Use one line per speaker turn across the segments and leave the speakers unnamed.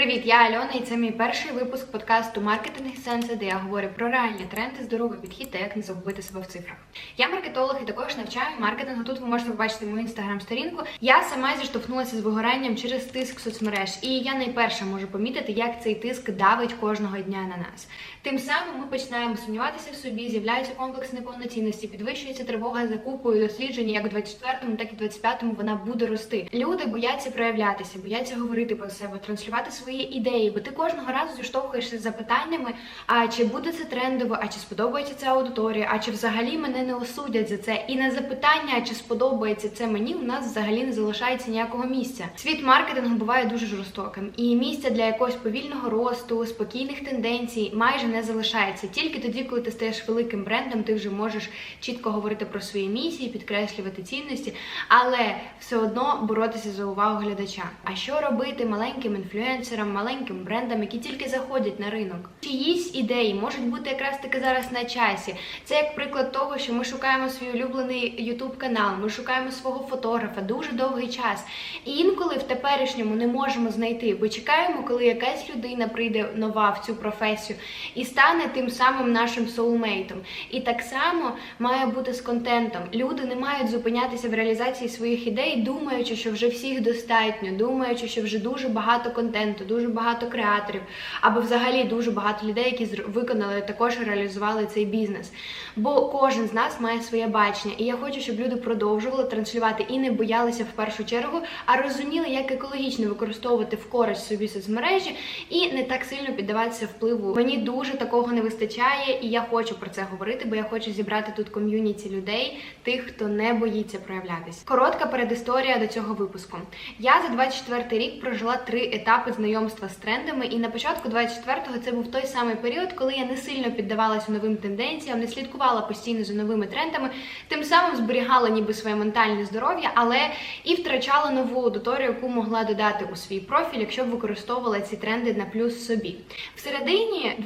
Привіт, я Альона, і це мій перший випуск подкасту Маркетинг Сенси, де я говорю про реальні тренди, здоровий підхід та як не загубити себе в цифрах. Я маркетолог і також навчаю маркетингу. Тут ви можете побачити мою інстаграм-сторінку. Я сама зіштовхнулася з вигоранням через тиск соцмереж, і я найперше можу помітити, як цей тиск давить кожного дня на нас. Тим самим ми починаємо сумніватися в собі, з'являється комплекс неповноцінності, підвищується тривога за купою досліджень, як у 24-му, так і 25-му вона буде рости. Люди бояться проявлятися, бояться говорити про себе, транслювати свої ідеї, бо ти кожного разу зіштовхуєшся з запитаннями: а чи буде це трендово, а чи сподобається ця аудиторія, а чи взагалі мене не осудять за це? І на запитання, чи сподобається це мені, у нас взагалі не залишається ніякого місця. Світ маркетингу буває дуже жорстоким, і місця для якогось повільного росту, спокійних тенденцій майже не залишається. Тільки тоді, коли ти стаєш великим брендом, ти вже можеш чітко говорити про свої місії, підкреслювати цінності, але все одно боротися за увагу глядача. А що робити маленьким інфлюенсерам, маленьким брендам, які тільки заходять на ринок? Чиїсь ідеї можуть бути якраз таки зараз на часі. Це як приклад того, що ми шукаємо свій улюблений YouTube канал, ми шукаємо свого фотографа дуже довгий час. І інколи в теперішньому не можемо знайти, бо чекаємо, коли якась людина прийде нова в цю професію і стане тим самим нашим соулмейтом. І так само має бути з контентом. Люди не мають зупинятися в реалізації своїх ідей, думаючи, що вже всіх достатньо, думаючи, що вже дуже багато контенту, дуже багато креаторів, або взагалі дуже багато людей, які виконали також реалізували цей бізнес. Бо кожен з нас має своє бачення, і я хочу, щоб люди продовжували транслювати і не боялися в першу чергу, а розуміли, як екологічно використовувати в користь собі соцмережі і не так сильно піддаватися впливу. Мені дуже такого не вистачає, і я хочу про це говорити, бо я хочу зібрати тут ком'юніті людей, тих, хто не боїться проявлятися. Коротка передісторія до цього випуску. Я за 24 рік прожила три етапи знайомства з трендами, і на початку 24-го це був той самий період, коли я не сильно піддавалася новим тенденціям, не слідкувала постійно за новими трендами, тим самим зберігала ніби своє ментальне здоров'я, але і втрачала нову аудиторію, яку могла додати у свій профіль, якщо б використовувала ці тренди на плюс собі. В середині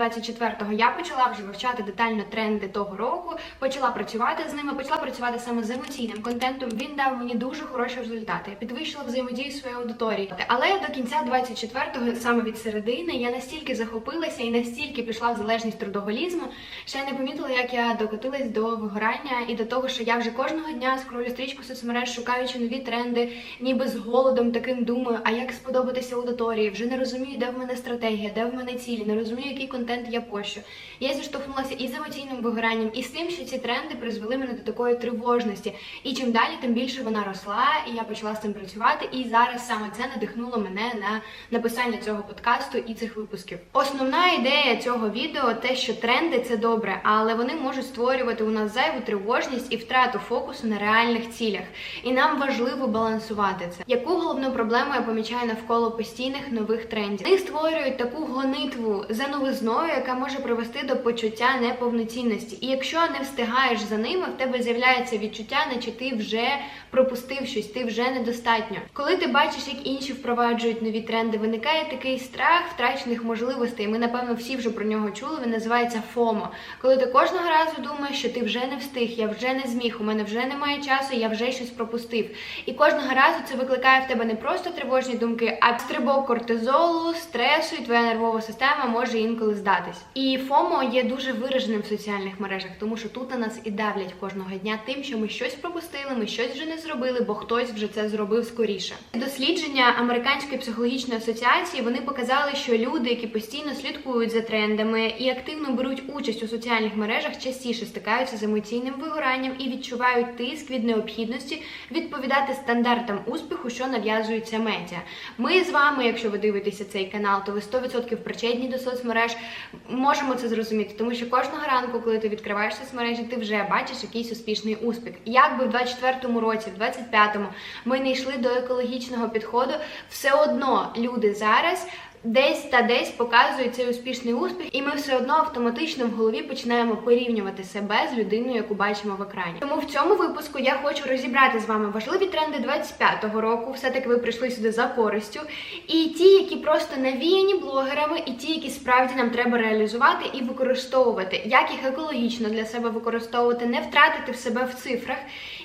24-го я почала вже вивчати детально тренди того року, почала працювати з ними, почала працювати саме з емоційним контентом. Він дав мені дуже хороші результати. Я підвищила взаємодію зі своєю аудиторією. Але до кінця 24-го, саме від середини, я настільки захопилася і настільки пішла в залежність трудоголізму, що я не помітила, як я докотилась до вигорання і до того, що я вже кожного дня скролю стрічку соцмереж, шукаючи нові тренди, ніби з голодом таким думаю, а як сподобатися аудиторії, вже не розумію, де в мене стратегія, де в мене цілі, не розумію, який контент я пощу. Я зіштовхнулася і з емоційним вигоранням, і з тим, що ці тренди призвели мене до такої тривожності. І чим далі, тим більше вона росла, і я почала з цим працювати. І зараз саме це надихнуло мене на написання цього подкасту і цих випусків. Основна ідея цього відео те, що тренди це добре, але вони можуть створювати у нас зайву тривожність і втрату фокусу на реальних цілях. І нам важливо балансувати це. Яку головну проблему я помічаю навколо постійних нових трендів? Вони створюють таку гонитву за новизною, яка може привести до почуття неповноцінності. І якщо не встигаєш за ними, в тебе з'являється відчуття, наче ти вже пропустив щось, ти вже недостатньо. Коли ти бачиш, як інші впроваджують нові тренди, виникає такий страх втрачених можливостей. Ми, напевно, всі вже про нього чули. Він називається ФОМО. Коли ти кожного разу думаєш, що ти вже не встиг, я вже не зміг, у мене вже немає часу, я вже щось пропустив. І кожного разу це викликає в тебе не просто тривожні думки, а стрибок кортизолу, стресу, і твоя нервова система може інколи здатись. І ФОМО є дуже вираженим в соціальних мережах, тому що тут на нас і давлять кожного дня тим, що ми щось пропустили, ми щось вже не зробили, бо хтось вже це зробив скоріше. Дослідження американської психологічної асоціації вони показали, що люди, які постійно слідкують за трендами і активно беруть участь у соціальних мережах, частіше стикаються з емоційним вигоранням і відчувають тиск від необхідності відповідати стандартам успіху, що нав'язуються медіа. Ми з вами, якщо ви дивитеся цей канал, то ви 100% причетні до соцмереж. Можемо це зрозуміти, тому що кожного ранку, коли ти відкриваєш соцмережі, ти вже бачиш якийсь успішний успіх. Як би в 24-му році, в 25-му ми не йшли до екологічного підходу, все одно люди зараз. Десь та десь показують цей успішний успіх, і ми все одно автоматично в голові починаємо порівнювати себе з людиною, яку бачимо в екрані. Тому в цьому випуску я хочу розібрати з вами важливі тренди 25-го року. Все таки ви прийшли сюди за користю. І ті, які просто навіяні блогерами, і ті, які справді нам треба реалізувати і використовувати, як їх екологічно для себе використовувати, не втратити в себе в цифрах.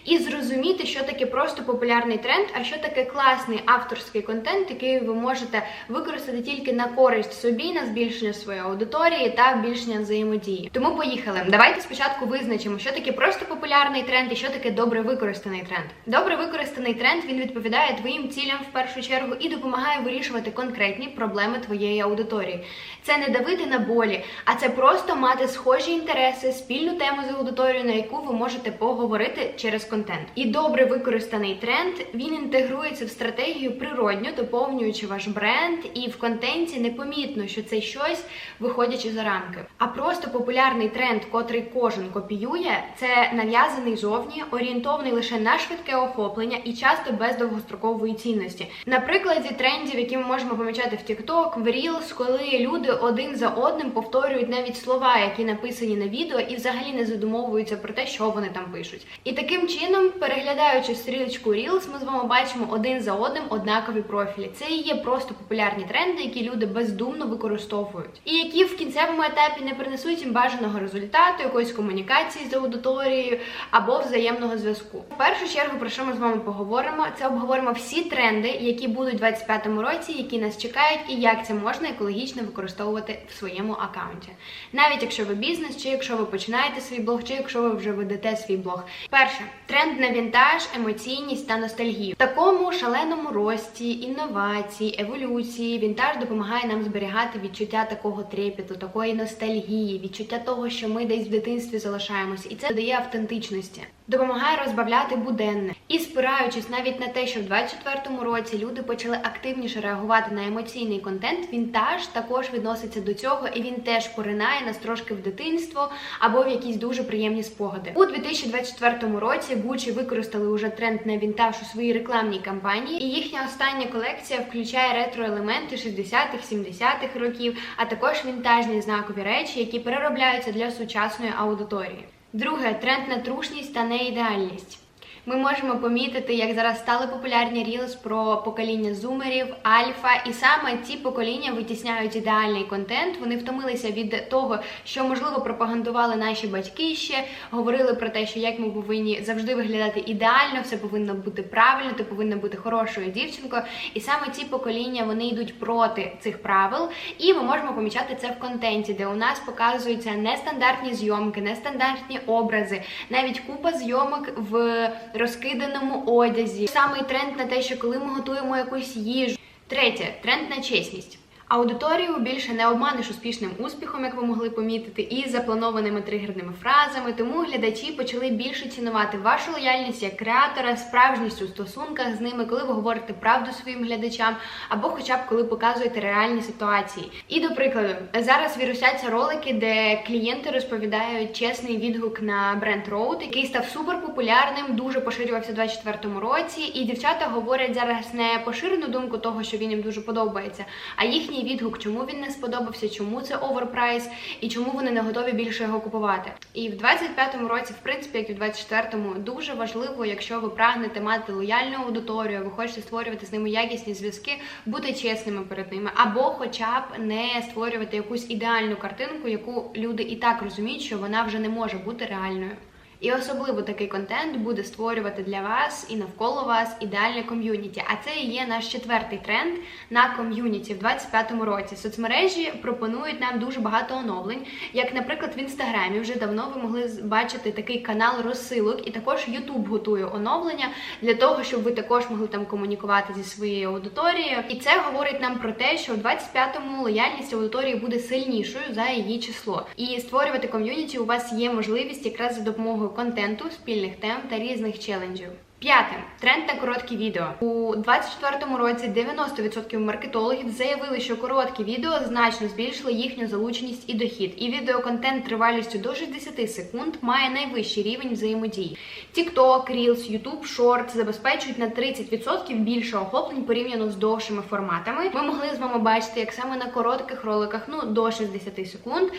І зрозуміти, що таке просто популярний тренд, а що таке класний авторський контент, який ви можете використати тільки на користь собі, на збільшення своєї аудиторії та збільшення взаємодії. Тому поїхали. Давайте спочатку визначимо, що таке просто популярний тренд і що таке добре використаний тренд. Добре використаний тренд він відповідає твоїм цілям в першу чергу і допомагає вирішувати конкретні проблеми твоєї аудиторії. Це не давити на болі, а це просто мати схожі інтереси, спільну тему з аудиторією, на яку ви можете поговорити через контент. І добре використаний тренд він інтегрується в стратегію природньо, доповнюючи ваш бренд, і в контенті непомітно, що це щось виходячи за рамки. А просто популярний тренд, котрий кожен копіює, це нав'язаний зовні, орієнтований лише на швидке охоплення і часто без довгострокової цінності. На прикладі трендів, які ми можемо помічати в TikTok, в Reels, коли люди один за одним повторюють навіть слова, які написані на відео, і взагалі не задумовуються про те, що вони там пишуть. І таким чином, переглядаючи стрілочку Reels, ми з вами бачимо один за одним однакові профілі. Це і є просто популярні тренди, які люди бездумно використовують, і які в кінцевому етапі не принесуть їм бажаного результату, якоїсь комунікації з аудиторією або взаємного зв'язку. В першу чергу, про що ми з вами поговоримо, це обговоримо всі тренди, які будуть у 2025 році, які нас чекають, і як це можна екологічно використовувати в своєму аккаунті. Навіть якщо ви бізнес, чи якщо ви починаєте свій блог, чи якщо ви вже ведете свій блог. Перше тренд на вінтаж, емоційність та ностальгію. В такому шаленому рості, інновації, еволюції вінтаж допомагає нам зберігати відчуття такого трепету, такої ностальгії, відчуття того, що ми десь в дитинстві залишаємося, і це додає автентичності. Допомагає розбавляти буденне і спираючись навіть на те, що в 24-му році люди почали активніше реагувати на емоційний контент. Вінтаж також відноситься до цього, і він теж поринає нас трошки в дитинство або в якісь дуже приємні спогади. У 2024 році Gucci використали уже тренд на вінтаж у своїй рекламній кампанії, і їхня остання колекція включає ретро-елементи 60-х, 70-х років, а також вінтажні знакові речі, які переробляються для сучасної аудиторії. Друге тренд на трушність та неідеальність. Ми можемо помітити, як зараз стали популярні рілс про покоління зумерів, альфа, і саме ці покоління витісняють ідеальний контент. Вони втомилися від того, що можливо пропагандували наші батьки ще говорили про те, що як ми повинні завжди виглядати ідеально, все повинно бути правильно, ти повинна бути хорошою дівчинкою. І саме ці покоління вони йдуть проти цих правил, і ми можемо помічати це в контенті, де у нас показуються нестандартні зйомки, нестандартні образи, навіть купа зйомок в розкиданому одязі. Самий тренд на те, що коли ми готуємо якусь їжу. Третє тренд на чесність. Аудиторію більше не обманеш успішним успіхом, як ви могли помітити, і запланованими тригерними фразами. Тому глядачі почали більше цінувати вашу лояльність як креатора, справжність у стосунках з ними, коли ви говорите правду своїм глядачам, або хоча б коли показуєте реальні ситуації. І до прикладу, зараз вірусяться ролики, де клієнти розповідають чесний відгук на бренд Road, який став суперпопулярним, дуже поширювався у 2024 році. І дівчата говорять зараз не поширену думку того, що він їм дуже подобається, а їхній відгук, чому він не сподобався, чому це оверпрайс і чому вони не готові більше його купувати. І в 25-му році, в принципі, як і в 24-му, дуже важливо, якщо ви прагнете мати лояльну аудиторію, ви хочете створювати з ними якісні зв'язки, бути чесними перед ними, або, хоча б не створювати якусь ідеальну картинку, яку люди і так розуміють, що вона вже не може бути реальною. І особливо такий контент буде створювати для вас і навколо вас ідеальне ком'юніті. А це і є наш четвертий тренд на ком'юніті в 25-му році. Соцмережі пропонують нам дуже багато оновлень. Як, наприклад, в інстаграмі вже давно ви могли бачити такий канал розсилок, і також Ютуб готує оновлення для того, щоб ви також могли там комунікувати зі своєю аудиторією. І це говорить нам про те, що в 25-му лояльність аудиторії буде сильнішою за її число. І створювати ком'юніті у вас є можливість якраз за допомогою контенту, спільних тем та різних челенджів. П'яте тренд на короткі відео у 24-му році 90% маркетологів заявили, що короткі відео значно збільшили їхню залученість і дохід. І відеоконтент тривалістю до 60 секунд має найвищий рівень взаємодії. TikTok, Reels, YouTube, Shorts забезпечують на 30% більше охоплень порівняно з довшими форматами. Ми могли з вами бачити, як саме на коротких роликах, ну до 60 секунд,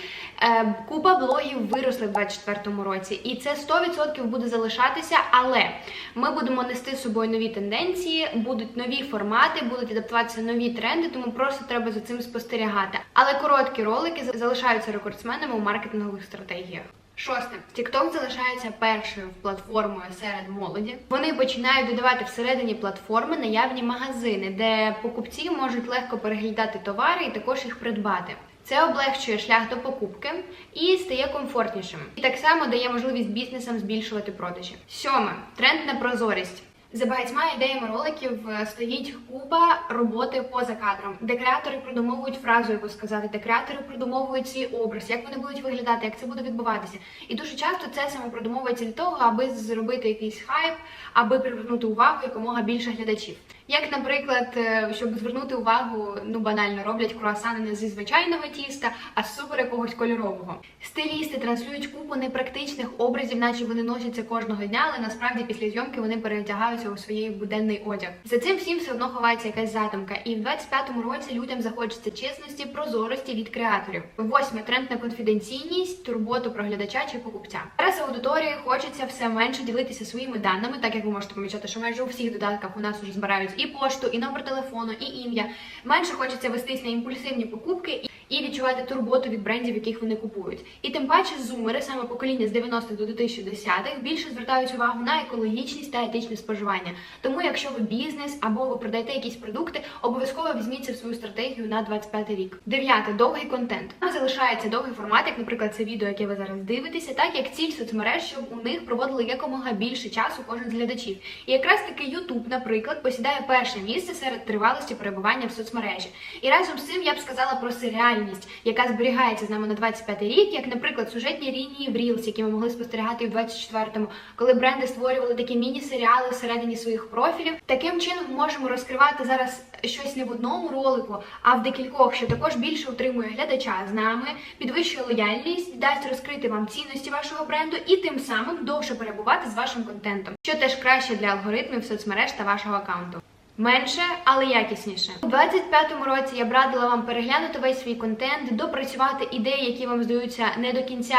е, купа блогів виросли в 24-му році, і це 100% буде залишатися, але ми будемо нести з собою нові тенденції, будуть нові формати, будуть адаптуватися нові тренди, тому просто треба за цим спостерігати. Але короткі ролики залишаються рекордсменами у маркетингових стратегіях. Шосте, TikTok залишається першою платформою серед молоді. Вони починають додавати всередині платформи наявні магазини, де покупці можуть легко переглядати товари і також їх придбати. Це облегчує шлях до покупки і стає комфортнішим. І так само дає можливість бізнесам збільшувати продажі. Сьоме тренд на прозорість. За багатьма ідеями роликів е, стоїть купа роботи поза кадром, де креатори продумовують фразу, яку сказати, де креатори продумовують свій образ, як вони будуть виглядати, як це буде відбуватися. І дуже часто це саме продумовується для того, аби зробити якийсь хайп, аби привернути увагу якомога більше глядачів. Як, наприклад, е, щоб звернути увагу, ну банально роблять круасани не зі звичайного тіста, а з супер якогось кольорового. Стилісти транслюють купу непрактичних образів, наче вони носяться кожного дня, але насправді після зйомки вони переодягаються у своїй буденний одяг. За цим всім все одно ховається якась затемка. І в 25-му році людям захочеться чесності, прозорості від креаторів. Восьме тренд на конфіденційність, турботу про глядача чи покупця. Зараз аудиторії хочеться все менше ділитися своїми даними, так як ви можете помічати, що майже у всіх додатках у нас вже збирають і пошту, і номер телефону, і ім'я. Менше хочеться вестись на імпульсивні покупки і відчувати турботу від брендів, яких вони купують. І тим паче зумери, саме покоління з 90-х до 2010-х, більше звертають увагу на екологічність та етичне споживання. Тому, якщо ви бізнес або ви продаєте якісь продукти, обов'язково візьміть це в свою стратегію на 25 рік. Дев'яте довгий контент. Там залишається довгий формат, як, наприклад, це відео, яке ви зараз дивитеся, так як ціль соцмереж, щоб у них проводили якомога більше часу кожен з глядачів. І якраз таки YouTube, наприклад, посідає перше місце серед тривалості перебування в соцмережі. І разом з цим я б сказала про серіальність, яка зберігається з нами на 25 рік, як, наприклад, сюжетні лінії в Reels, які ми могли спостерігати в 24-му, коли бренди створювали такі міні-серіали всередині своїх профілів. Таким чином можемо розкривати зараз щось не в одному ролику, а в декількох, що також більше утримує глядача з нами, підвищує лояльність, дасть розкрити вам цінності вашого бренду і тим самим довше перебувати з вашим контентом, що теж краще для алгоритмів соцмереж та вашого аккаунту. Менше, але якісніше. У 25-му році я б радила вам переглянути весь свій контент, допрацювати ідеї, які вам здаються не до кінця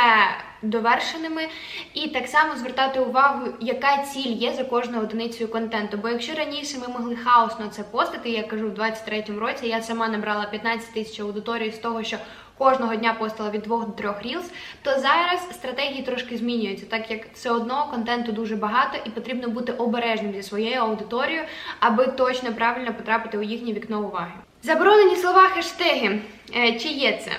довершеними, і так само звертати увагу, яка ціль є за кожною одиницею контенту. Бо якщо раніше ми могли хаосно це постати, я кажу, в 23-му році я сама набрала 15 тисяч аудиторії з того, що кожного дня постила від двох до трьох рілз, то зараз стратегії трошки змінюються, так як все одно контенту дуже багато і потрібно бути обережним зі своєю аудиторією, аби точно правильно потрапити у їхнє вікно уваги. Заборонені слова хештеги. Е, Чи є це?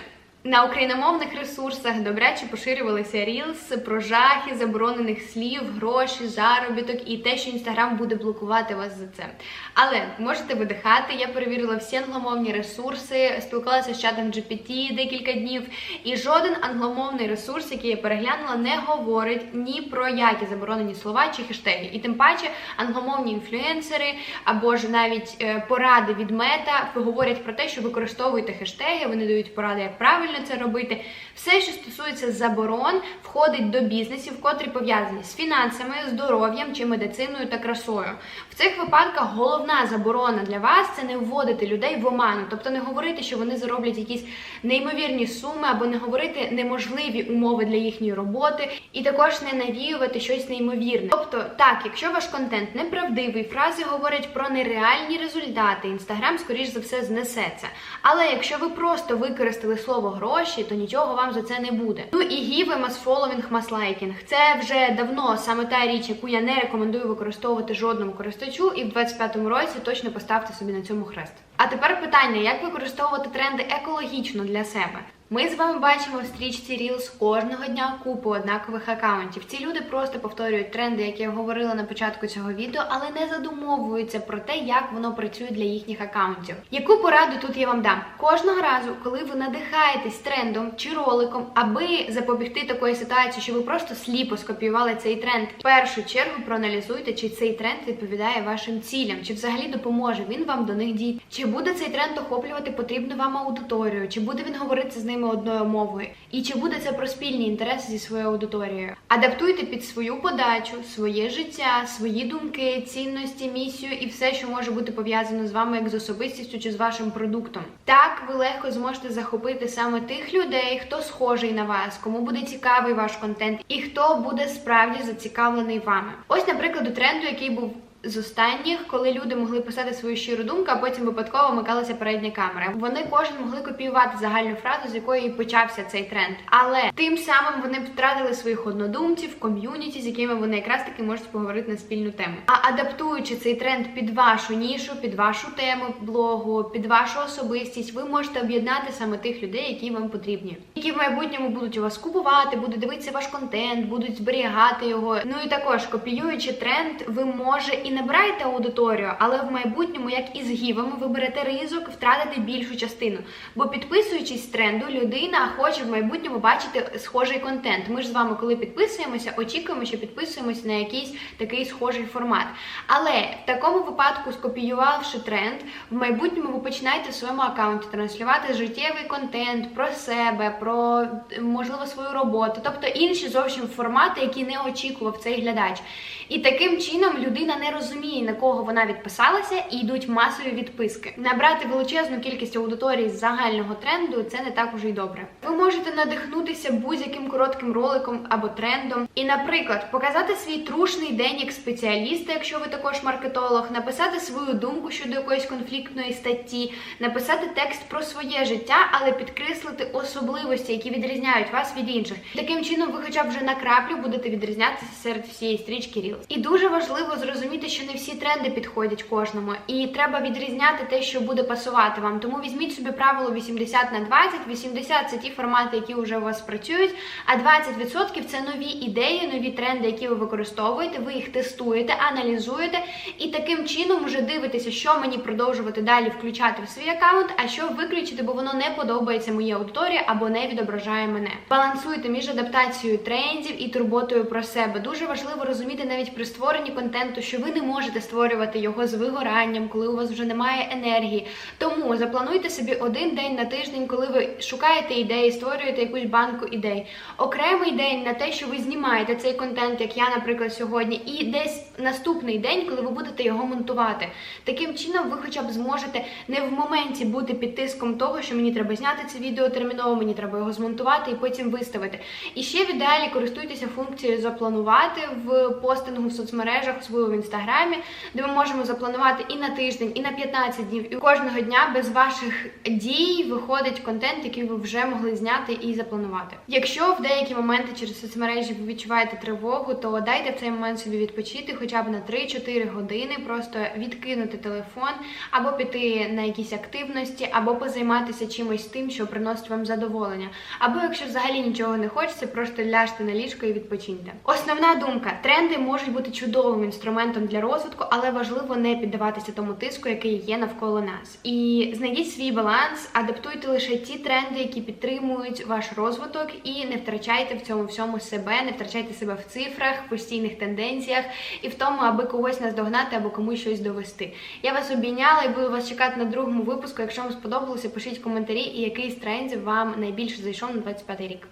На україномовних ресурсах добряче поширювалися рілси про жахи заборонених слів, гроші, заробіток і те, що інстаграм буде блокувати вас за це. Але можете видихати. Я перевірила всі англомовні ресурси, спілкувалася з чатом GPT декілька днів, і жоден англомовний ресурс, який я переглянула, не говорить ні про які заборонені слова чи хештеги. І тим паче англомовні інфлюенсери або ж навіть е, поради від мета говорять про те, що використовуйте хештеги, вони дають поради, як правильно це робити. Все, що стосується заборон, входить до бізнесів, котрі пов'язані з фінансами, здоров'ям чи медициною та красою. В цих випадках головна заборона для вас це не вводити людей в оману, тобто не говорити, що вони зароблять якісь неймовірні суми, або не говорити неможливі умови для їхньої роботи, і також не навіювати щось неймовірне. Тобто, так, якщо ваш контент неправдивий, фрази говорять про нереальні результати, інстаграм, скоріш за все, знесе це. Але якщо ви просто використали слово гроші, то нічого вам за це не буде. Ну і give масфоловінг, liking. Це вже давно саме та річ, яку я не рекомендую використовувати жодному користувачу, і в 25-му році точно поставте собі на цьому хрест. А тепер питання: як використовувати тренди екологічно для себе? Ми з вами бачимо в стрічці Reels кожного дня купу однакових акаунтів. Ці люди просто повторюють тренди, які я говорила на початку цього відео, але не задумовуються про те, як воно працює для їхніх акаунтів. Яку пораду тут я вам дам? Кожного разу, коли ви надихаєтесь трендом чи роликом, аби запобігти такої ситуації, що ви просто сліпо скопіювали цей тренд, в першу чергу проаналізуйте, чи цей тренд відповідає вашим цілям, чи взагалі допоможе він вам до них дійти. Чи буде цей тренд охоплювати потрібну вам аудиторію, чи буде він говорити з ними одною мовою, і чи буде це про спільні інтереси зі своєю аудиторією. Адаптуйте під свою подачу, своє життя, свої думки, цінності, місію і все, що може бути пов'язано з вами як з особистістю чи з вашим продуктом. Так ви легко зможете захопити саме тих людей, хто схожий на вас, кому буде цікавий ваш контент, і хто буде справді зацікавлений вами. Ось, наприклад, у тренду, який був з останніх, коли люди могли писати свою щиру думку, а потім випадково вмикалася передня камера. Вони кожен могли копіювати загальну фразу, з якої почався цей тренд. Але тим самим вони втратили своїх однодумців, ком'юніті, з якими вони якраз таки можуть поговорити на спільну тему. А адаптуючи цей тренд під вашу нішу, під вашу тему блогу, під вашу особистість, ви можете об'єднати саме тих людей, які вам потрібні, які в майбутньому будуть у вас купувати, будуть дивитися ваш контент, будуть зберігати його. Ну і також копіюючи тренд, ви може і набираєте аудиторію, але в майбутньому, як і з гівами, ви берете ризик втратити більшу частину. Бо підписуючись тренду, людина хоче в майбутньому бачити схожий контент. Ми ж з вами, коли підписуємося, очікуємо, що підписуємося на якийсь такий схожий формат. Але в такому випадку, скопіювавши тренд, в майбутньому ви починаєте в своєму аккаунті транслювати життєвий контент про себе, про можливо свою роботу, тобто інші зовсім формати, які не очікував цей глядач. І таким чином людина не розуміє, на кого вона відписалася, і йдуть масові відписки. Набрати величезну кількість аудиторії з загального тренду це не так уже й добре. Ви можете надихнутися будь-яким коротким роликом або трендом, і, наприклад, показати свій трушний день як спеціаліста, якщо ви також маркетолог, написати свою думку щодо якоїсь конфліктної статті, написати текст про своє життя, але підкреслити особливості, які відрізняють вас від інших. Таким чином, ви, хоча б вже на краплю, будете відрізнятися серед всієї стрічки Reels. І дуже важливо зрозуміти, що не всі тренди підходять кожному, і треба відрізняти те, що буде пасувати вам. Тому візьміть собі правило 80 на 20. 80 – це ті формати, які вже у вас працюють, а 20% – це нові ідеї, нові тренди, які ви використовуєте. Ви їх тестуєте, аналізуєте, і таким чином вже дивитеся, що мені продовжувати далі включати в свій аккаунт, а що виключити, бо воно не подобається моїй аудиторії або не відображає мене. Балансуйте між адаптацією трендів і турботою про себе. Дуже важливо розуміти навіть при створенні контенту, що ви не можете створювати його з вигоранням, коли у вас вже немає енергії. Тому заплануйте собі один день на тиждень, коли ви шукаєте ідеї, створюєте якусь банку ідей. Окремий день на те, що ви знімаєте цей контент, як я, наприклад, сьогодні, і десь наступний день, коли ви будете його монтувати. Таким чином, ви хоча б зможете не в моменті бути під тиском того, що мені треба зняти це відео терміново, мені треба його змонтувати і потім виставити. І ще в ідеалі користуйтеся функцією запланувати в постингу в соцмережах, особливо в інстаграмі, де ми можемо запланувати і на тиждень, і на 15 днів. І кожного дня без ваших дій виходить контент, який ви вже могли зняти і запланувати. Якщо в деякі моменти через соцмережі ви відчуваєте тривогу, то дайте в цей момент собі відпочити хоча б на 3-4 години, просто відкинути телефон, або піти на якісь активності, або позайматися чимось тим, що приносить вам задоволення. Або якщо взагалі нічого не хочеться, просто ляжте на ліжко і відпочиньте. Основна думка: тренди можуть бути чудовим інструментом для розвитку, але важливо не піддаватися тому тиску, який є навколо нас. І знайдіть свій баланс, адаптуйте лише ті тренди, які підтримують ваш розвиток, і не втрачайте в цьому всьому себе, не втрачайте себе в цифрах, в постійних тенденціях і в тому, аби когось наздогнати або комусь щось довести. Я вас обійняла і буду вас чекати на другому випуску. Якщо вам сподобалося, пишіть коментарі, і який з трендів вам найбільше зайшов на 25 рік.